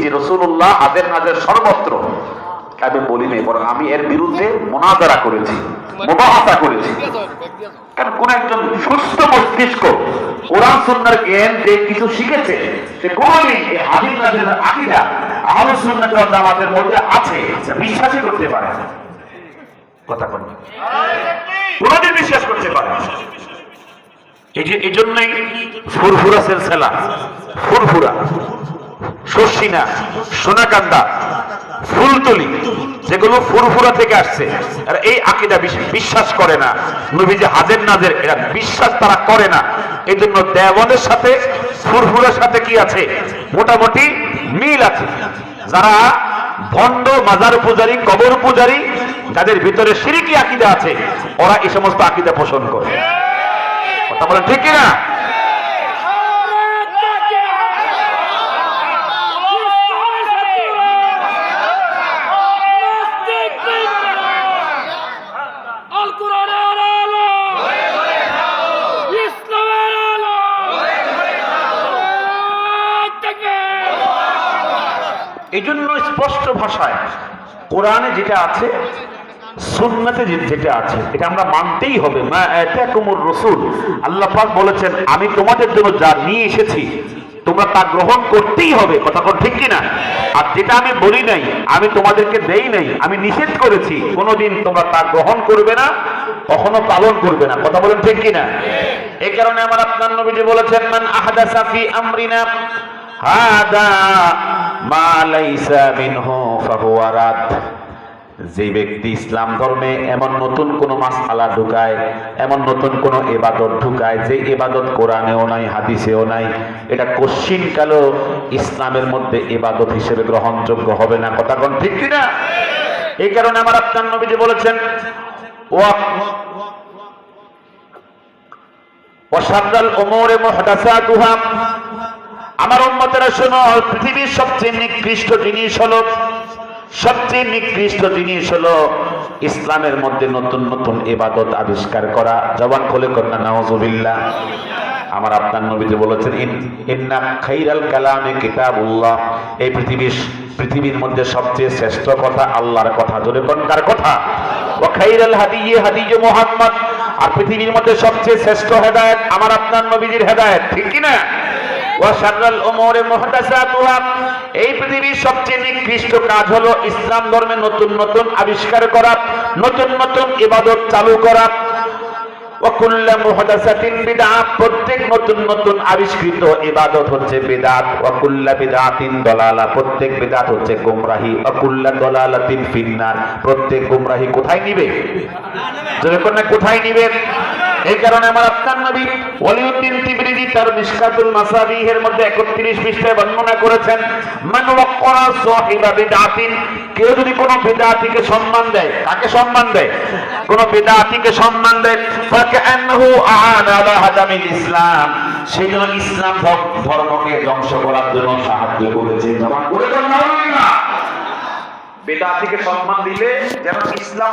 যে রসুল্লাহ আদের নাজের সর্বত্র। আমি বলিনি বরং আমি এর বিরুদ্ধে মোনাজারা করেছি করেছি। কারণ কোন একজন সুস্থ মস্তিষ্ক, কোরআন সুন্নার জ্ঞান যে কিছু শিখেছে, সে এই আহলে মধ্যে আছে বিশ্বাসই করতে পারে কথা বল বিশ্বাস করতে পারে এই যে, এই জন্যই ফুরফুরা সেলসেলা, ফুরফুরা। শর্ষিনা সোনাকান্দা, ফুলতলি, যেগুলো ফুরফুরা থেকে আসছে। আর এই আকিদা বিশ্বাস করে না। নবী যে হাজের নাজের, এরা বিশ্বাস তারা করে না। এই জন্য দেওয়ানের সাথে, ফুরফুরার সাথে কি আছে? মোটামুটি মিল আছে। যারা ভণ্ড মাজার পূজারী, কবর পূজারী, যাদের ভিতরে সিরিকি আকিদা আছে, ওরা এই সমস্ত আকিদা পোষণ করে। কথা বলেন ঠিক কিনা? এই জন্য স্পষ্ট ভাষায় কোরআনে যেটা আছে, সুন্নাতে যেটা আছে, এটা আমরা মানতেই হবে। রাসূল, আল্লাহ পাক বলেছেন, আমি তোমাদের জন্য যা নিয়ে এসেছি, তোমরা তা গ্রহণ করতেই হবে। কথা কোন ঠিক কিনা? আর যেটা আমি বলি নাই, আমি তোমাদেরকে দেই নাই, আমি নিষেধ করেছি, কোনোদিন তোমরা তা গ্রহণ করবে না, কখনো পালন করবে না। কথা বলেন ঠিক কিনা? এই কারণে আমার আপনার নবীজি বলেছেন, মান আহদাসা ফি আমরিনা হাদা মা লাইসা মিনহু যে ব্যক্তি ইসলাম ধর্মে এমন নতুন কোন মাসআলা ঢুকায়, এমন নতুন কোন এবাদত ঢুকায়, যে এবাদত কোরআনেও নাই, হাদিসেও নাই, এটা কশ্চিন কালো ইসলামের মধ্যে এবাদত হিসেবে গ্রহণযোগ্য হবে না। কথা কোন ঠিক কিনা? এই কারণে আমার আপনার নবীজি বলেছেন, ওয়া ওয়াশাররাল উমুরি মুহদাসাতুহা। আমার উম্মতেরা শোনো, পৃথিবীর সবচেয়ে নিকৃষ্ট জিনিস হলো, সবচেয়ে নিকৃষ্ট জিনিস হলো ইসলামের মধ্যে নতুন নতুন এবাদত আবিষ্কার করা। জবান খুলে কন্যা নাউজুবিল্লাহ। আমার আপনার নবীজি বলেছেন, ইন- ইন্না কালামে কিতাবুল্লাহ। এই পৃথিবীর পৃথিবীর মধ্যে সবচেয়ে শ্রেষ্ঠ কথা আল্লাহর কথা। জোরে কোন কার কথা? ও খাইরাল হাদিয়ে হাদিয়ে মুহাম্মদ। আর পৃথিবীর মধ্যে সবচেয়ে শ্রেষ্ঠ হেদায়েত আমার আপনার নবীজির হেদায়েত, ঠিক কি না ওয়াশাররাল উমুরি মুহদাসাতুহা। এই পৃথিবীর সবচেয়ে নিকৃষ্ট কাজ হলো ইসলাম ধর্মে নতুন নতুন আবিষ্কার করা, নতুন নতুন ইবাদত চালু করা। ওয়াকুল্লা মুহদাসাতিন বিদআত প্রত্যেক নতুন নতুন আবিষ্কৃত ইবাদত হচ্ছে বিদআত। ওয়াকুল্লা বিদআতিন দলালা, প্রত্যেক বিদআত হচ্ছে গোমরাহি। ওয়াকুল্লা দলালাতিন ফিন্নার, প্রত্যেক গোমরাহি কোথায় নিবে? যদি কোন কোথায় নিবে? এই কারণে আমার আপনার নবী ওয়ালিউদ্দিন তিবরিজি তার মিশকাতুল মাসাবিহের মধ্যে 31 পৃষ্ঠায় বর্ণনা করেছেন, মান ওয়াক্কারা সাহিবা বিদআতিন কেউ যদি কোনো বিদআতিকে সম্মান দেয়, কাকে সম্মান দেয়? কোন বিদআতিকে সম্মান দেয় ফাকান্নাহু আ'ানা আলা হাদামিল ইসলাম। সেই জন্য ইসলাম ধর্মকে ধ্বংস করার জন্য সাহায্য করেছে। জবান করে না। বেদাতিকে সম্মান দিলে যেন ইসলাম